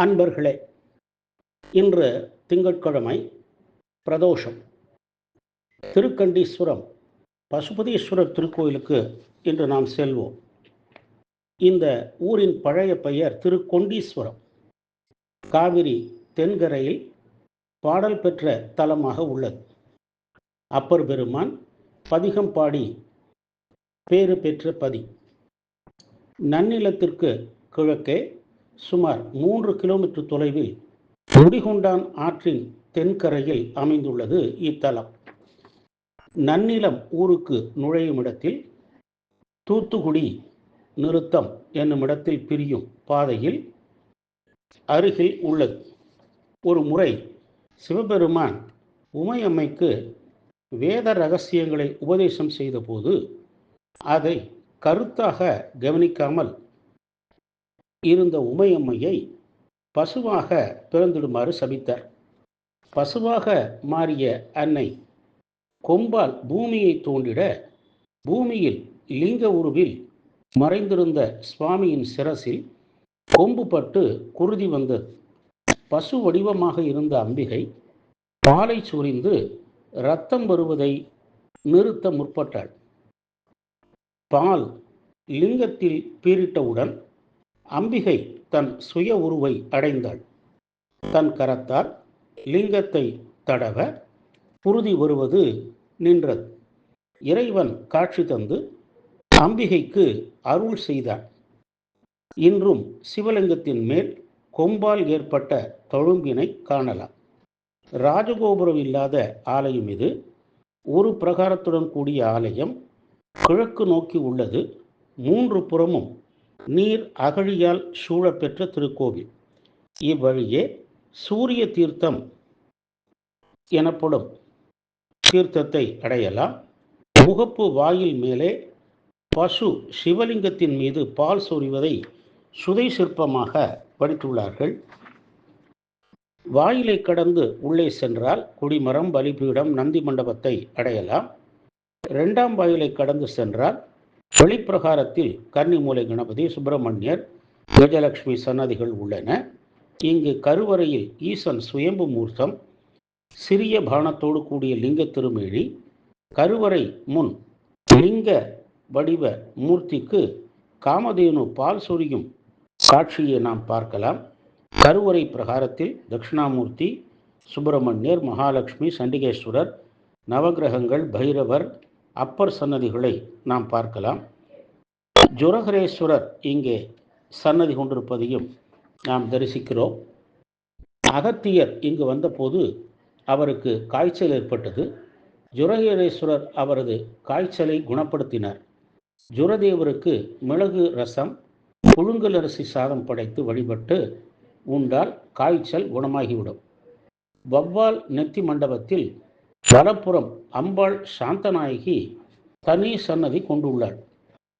அன்பர்களே இன்று திங்கட்கிழமை பிரதோஷம். திருக்கண்டீஸ்வரம் பசுபதீஸ்வரர் திருக்கோயிலுக்கு இன்று நாம் செல்வோம். இந்த ஊரின் பழைய பெயர் திருக்கொண்டீஸ்வரம். காவிரி தென்கரையில் பாடல் பெற்ற தலமாக உள்ளது. அப்பர் பெருமான் பதிகம் பாடி பேறு பெற்ற பதி. நன்னிலத்திற்கு கிழக்கே சுமார் மூன்று கிலோமீட்டர் தொலைவில் முடிகுண்டான் ஆற்றின் தென்கரையில் அமைந்துள்ளது இத்தலம். நன்னிலம் ஊருக்கு நுழையும் இடத்தில் தூத்துக்குடி நிறுத்தம் என்னும் இடத்தில் பிரியும் பாதையில் அருகில் உள்ளது. ஒரு முறை சிவபெருமான் உமையம்மைக்கு வேத ரகசியங்களை உபதேசம் செய்தபோது அதை கருத்தாக கவனிக்காமல் இருந்த உமையம்மையை பசுவாக பிறந்திடுமாறு சபித்தார். பசுவாக மாறிய அன்னை கொம்பால் பூமியை தோண்டிட பூமியில் லிங்க உருவில் மறைந்திருந்த சுவாமியின் சிரசில் கொம்பு பட்டு குருதி வந்தது பசு வடிவமாக இருந்த அம்பிகை பாலை சுரிந்து ரத்தம் வருவதை நிறுத்த முற்பட்டாள். பால் லிங்கத்தில் பீரிட்டவுடன் அம்பிகை தன் சுய உருவை அடைந்தாள். தன் கரத்தால் லிங்கத்தை தடவ புருதி வருவது நின்றது. இறைவன் காட்சி தந்து அம்பிகைக்கு அருள் செய்தான் இன்றும் சிவலிங்கத்தின் மேல் கொம்பால் ஏற்பட்ட தொழும்பினை காணலாம். ராஜகோபுரம் இல்லாத ஆலயம் இது. ஒரு பிரகாரத்துடன் கூடிய ஆலயம். கிழக்கு நோக்கி உள்ளது. மூன்று புறமும் நீர் அகழியால் சூழப்பெற்ற திருக்கோவில். இவ்வழியே சூரிய தீர்த்தம் எனப்படும் தீர்த்தத்தை அடையலாம். முகப்பு வாயில் மேலே பசு சிவலிங்கத்தின் மீது பால் சொரிவதை சுதை சிற்பமாக படித்துள்ளார்கள் வாயிலை கடந்து உள்ளே சென்றால் குடிமரம் பலிபீடம் நந்தி மண்டபத்தை அடையலாம். இரண்டாம் வாயிலை கடந்து சென்றால் வெளிப்பிரகாரத்தில் கன்னிமூலை கணபதி சுப்பிரமணியர் கஜலட்சுமி சன்னதிகள் உள்ளன. இங்கு கருவறையில் ஈசன் சுயம்பு மூர்த்தம் சிறிய பானத்தோடு கூடிய லிங்க திருமேழி கருவறை முன் லிங்க வடிவ மூர்த்திக்கு காமதேனு பால் சொரியும் காட்சியை நாம் பார்க்கலாம். கருவறை பிரகாரத்தில் தட்சிணாமூர்த்தி சுப்பிரமணியர் மகாலட்சுமி சண்டிகேஸ்வரர் நவகிரகங்கள் பைரவர் அப்பர் சன்னதிகளை நாம் பார்க்கலாம். ஜுரகரேஸ்வரர் இங்கே சன்னதி கொண்டிருப்பதையும் நாம் தரிசிக்கிறோம். அகத்தியர் இங்கு வந்தபோது அவருக்கு காய்ச்சல் ஏற்பட்டது. ஜுரகேரேஸ்வரர் அவரது காய்ச்சலை குணப்படுத்தினார். ஜுரதேவருக்கு மிளகு ரசம் புழுங்கல் அரிசி சாதம் படைத்து வழிபட்டு உண்டால் காய்ச்சல் குணமாகிவிடும். வவ்வால் நெத்தி மண்டபத்தில் வலப்புறம் அம்பாள் சாந்தநாயகி தனி சன்னதி கொண்டுள்ளாள்.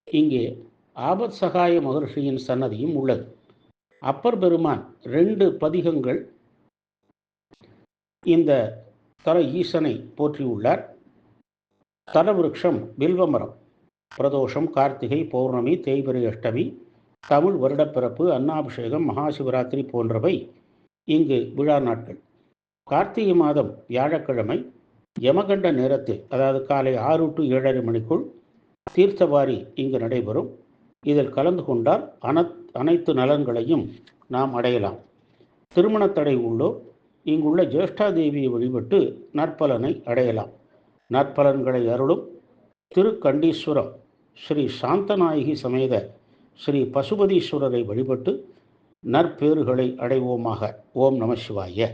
இங்கே ஆபத் சகாய மகர்ஷியின் சன்னதியும் உள்ளது. அப்பர் பெருமான் ரெண்டு பதிகங்கள் இந்த தல ஈசனை போற்றியுள்ளார். தரவிருஷம் வில்வமரம் பிரதோஷம் கார்த்திகை பௌர்ணமி தேய்பிரை அஷ்டமி தமிழ் வருடப்பிறப்பு அன்னாபிஷேகம் மகாசிவராத்திரி போன்றவை இங்கு விழா நாட்கள். கார்த்திகை மாதம் வியாழக்கிழமை யமகண்ட நேரத்தில் அதாவது காலை ஆறு டு ஏழரை மணிக்குள் தீர்த்தவாரி இங்கு நடைபெறும். இதில் கலந்து கொண்டால் அனத் அனைத்து நலன்களையும் நாம் அடையலாம். திருமணத்தடை உள்ளோர் இங்குள்ள ஜேஷ்டாதேவியை வழிபட்டு நற்பலனை அடையலாம். நற்பலன்களை அருளும் திருக்கண்டீஸ்வரம் ஸ்ரீ சாந்தநாயகி சமேத ஸ்ரீ பசுபதீஸ்வரரை வழிபட்டு நற்பேறுகளை அடைவோமாக. ஓம் நம சிவாய.